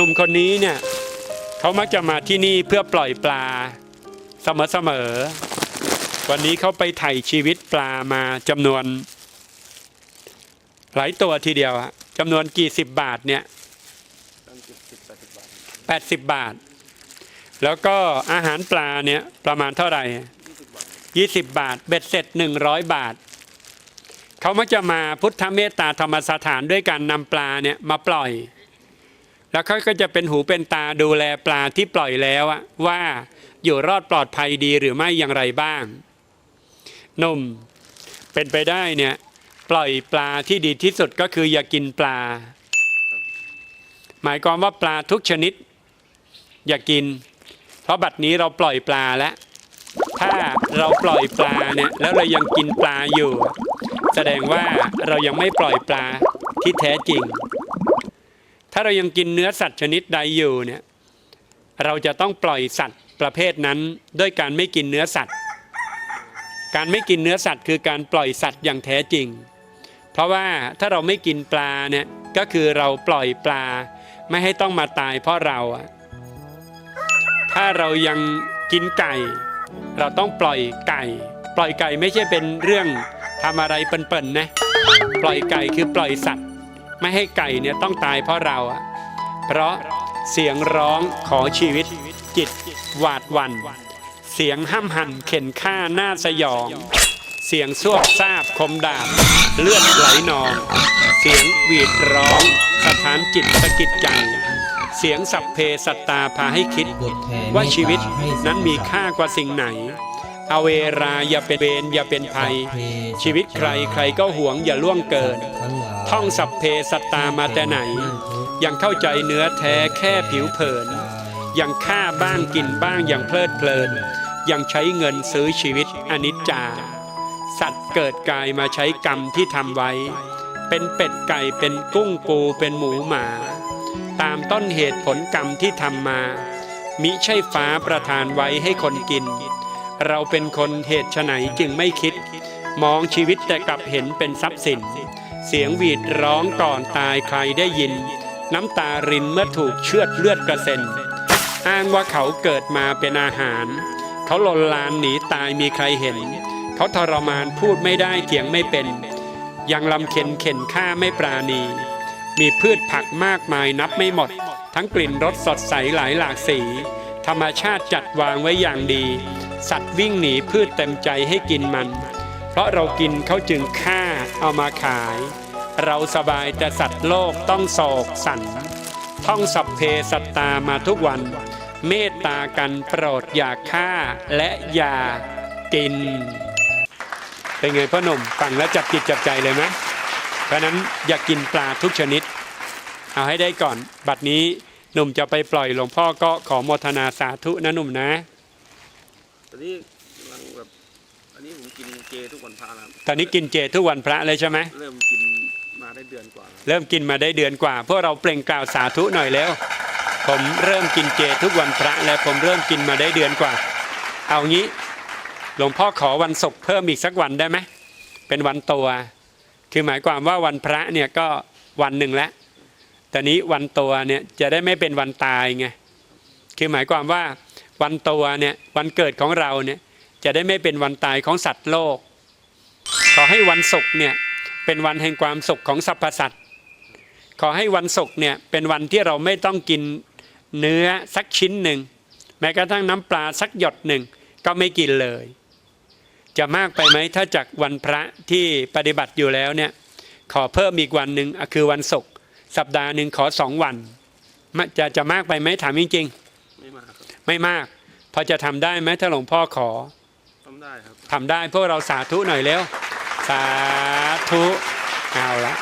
หนุ่มคนนี้เนี่ยเขามักจะมาที่นี่เพื่อปล่อยปลาเสมอๆวันนี้เขาไปไถ่ชีวิตปลามาจำนวน หลายตัวทีเดียวอะจำนวนกี่สิบบาทเนี่ยตั้งสิบสิบแปดสิบบาท แล้วก็อาหารปลาเนี่ยประมาณเท่าไหร่ยี่สิบบาทยี่สิบบาท เบ็ดเสร็จหนึ่งร้อยบาทเขามักจะมาพุทธเมตตาธรรมสถานด้วยการนำปลาเนี่ยมาปล่อย แล้วเขาก็จะเป็นหูเป็นตาดูแลปลาที่ปล่อยแล้วว่าอยู่รอดปลอดภัยดีหรือไม่อย่างไรบ้างนุ่มเป็นไปได้เนี่ยปล่อยปลาที่ดีที่สุดก็คืออย่ากินปลา หมายความว่าปลาทุกชนิด อย่ากิน เพราะบัดนี้เราปล่อยปลาแล้วถ้าเราปล่อยปลาเนี่ยแล้วเรายังกินปลาอยู่ แสดงว่าเรายังไม่ปล่อยปลาที่แท้จริง ถ้าเรายังกินเนื้อสัตว์ชนิดใดอยู่เนี่ยเราจะต้องปล่อยสัตว์ประเภทนั้นด้วยการไม่กินเนื้อสัตว์ การไม่กินเนื้อสัตว์ คือการปล่อยสัตว์อย่างแท้จริง เพราะว่าถ้าเราไม่กินปลาเนี่ยก็คือเราปล่อยปลาไม่ให้ต้องมาตายเพราะเราอะถ้าเรายังกินไก่ เราต้องปล่อยไก่ ปล่อยไก่ไม่ใช่เป็นเรื่องทำอะไรเปิ่นๆนะปล่อยไก่คือปล่อยสัตว์ ไม่ให้ไก่เนี่ยต้องตายเพราะเราอะเพราะเสียงร้องขอชีวิตจิตหวาดวันเสียงห้ำหั่นเข็นฆ่าหน้าสยอง เสียงซวบซาบคมดาบ เลือดไหลนอง เสียงหวีดร้องสถานจิตสะกิดใจเสียงสัพเพสัตตาพาให้คิด ว่าชีวิตนั้นมีค่ากว่าสิ่งไหนเอาเวราอย่าเป็นเวรอย่าเป็นภัย ชีวิตใครใครก็หวงอย่าล่วงเกิน ท่องสัพเพสัตตามาแต่ไหน ยังเข้าใจเนื้อแท้แค่ผิวเผิน ยังฆ่าบ้างกินบ้างอย่างเพลิดเพลิน ยังใช้เงินซื้อชีวิตอนิจจา สัตว์เกิดกายมาใช้กรรมที่ทำไว้ เป็นเป็ดไก่เป็นกุ้งปูเป็นหมูหมา ตามต้นเหตุผลกรรมที่ทำมา มิใช่ฟ้าประทานไว้ให้คนกิน เราเป็นคนเหตุไฉนจึงไม่คิด มองชีวิตแต่กลับเห็นเป็นทรัพย์สิน เสียงหวีดร้องก่อนตายใครได้ยิน น้ำตารินเมื่อถูกเชือดเลือดกระเซ็น อ้างว่าเขาเกิดมาเป็นอาหาร เขาหล่นลานหนีตายมีใครเห็น เขาทรมานพูดไม่ได้เถียงไม่เป็น ยังลำเข็นเข็นฆ่าไม่ปราณี มีพืชผักมากมายนับไม่หมด ทั้งกลิ่นรสสดใสหลายหลากสี ธรรมชาติจัดวางไว้อย่างดี สัตว์วิ่งหนีพืชเต็มใจให้กินมัน เพราะเรากินเขาจึงฆ่า เอามาขาย เราสบายแต่สัตว์โลกต้องโศกสันท่องสัพเพสัตตามาทุกวัน เมตตากันโปรดอย่าฆ่าและอย่ากิน เป็นไงพ่อหนุ่มฟังแล้วจับจิตจับใจเลยไหมเพราะนั้นอย่ากกินปลาทุกชนิด เอาให้ได้ก่อน บัดนี้หนุ่มจะไปปล่อยหลวงพ่อก็ขอโมทนาสาธุนะหนุ่มนะตอนนี้กำลังแบบ อันนี้ผมกินเจทุกวันพระนะครับตอนนี้กินเจทุกวันพระเลยใช่ไหมเริ่มกินมาได้เดือนกว่าแล้วเริ่มกินมาได้เดือนกว่าพวกเราเปล่งกล่าวสาธุหน่อยแล้ว ผมเริ่มกินเจทุกวันพระแล้วผมเริ่มกินมาได้เดือนกว่า เอางี้หลวงพ่อขอวันศุกร์เพิ่มอีกสักวันได้ไหมเป็นวันตัว คือหมายความว่าวันพระเนี่ยก็วันหนึ่งแล้วแต่นี้วันตัวเนี่ยจะได้ไม่เป็นวันตายไงคือหมายความว่าวันตัวเนี่ยวันเกิดของเราเนี่ย จะได้ไม่เป็นวันตายของสัตว์โลก ขอให้วันศุกร์เนี่ยเป็นวันแห่งความสุขของสรรพสัตว์ ขอให้วันศุกร์เนี่ยเป็นวันที่เราไม่ต้องกินเนื้อสักชิ้นหนึ่งแม้กระทั่งน้ำปลาสักหยดหนึ่งก็ไม่กินเลย จะมากไปไหมถ้าจากวันพระที่ปฏิบัติอยู่แล้วเนี่ยขอเพิ่มอีกวันหนึ่งคือวันศุกร์สัปดาห์หนึ่งขอสองวัน จะจะมากไปไหมถามจริงไม่มาครับๆไม่มาก พอจะทำได้ไหมถ้าหลวงพ่อขอำได้ครับทำได้พวกเราสาธุหน่อยเร็ว สาธุ เอาละ